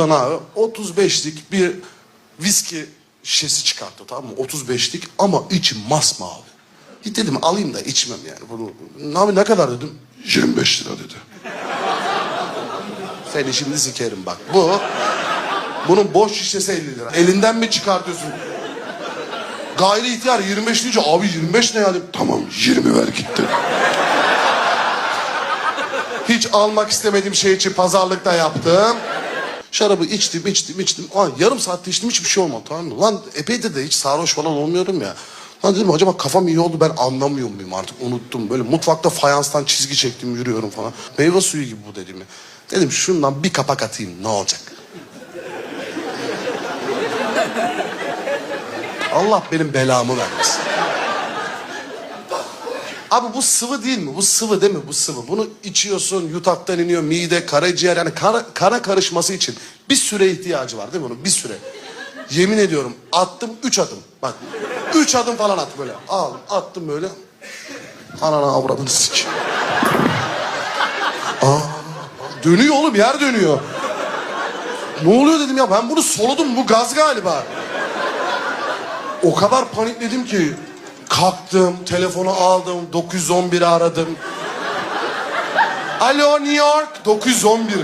buradan abi 35'lik bir viski şişesi çıkarttı tamam mı? 35'lik ama içi masmavi. Git dedim alayım da içmem yani. Bunu, abi ne kadar dedim? 25 lira dedi. Seni şimdi sikerim bak. Bu, bunun boş şişesi 50 lira. Elinden mi çıkartıyorsun? Gayri ihtiyar 25 deyince abi 25 ne yani? Tamam 20 ver gitti. Hiç almak istemediğim şey için pazarlıkta yaptım. Şarabı içtim, içtim, içtim. Aa, yarım saatte içtim hiçbir şey olmadı tamam mı? Lan epeydir de hiç sarhoş falan olmuyorum ya. Lan dedim acaba kafam iyi oldu ben anlamıyor muyum artık unuttum. Böyle mutfakta fayanstan çizgi çektim yürüyorum falan. Meyve suyu gibi bu dedim ya. Dedim şundan bir kapak atayım ne olacak? Allah benim belamı vermesin. Abi bu sıvı değil mi? Bu sıvı değil mi? Bu sıvı. Bunu içiyorsun, yutaktan iniyor, mide, karaciğer yani kana, kana karışması için bir süre ihtiyacı var değil mi bunun? Bir süre. Yemin ediyorum attım üç adım. Bak üç adım falan at böyle. Al attım böyle. Anana avradını sik. Aa, dönüyor oğlum yer dönüyor. Ne oluyor dedim ya ben bunu soludum bu gaz galiba. O kadar panikledim ki kalktım, telefonu aldım, 911'i aradım. Alo New York, 911 mi?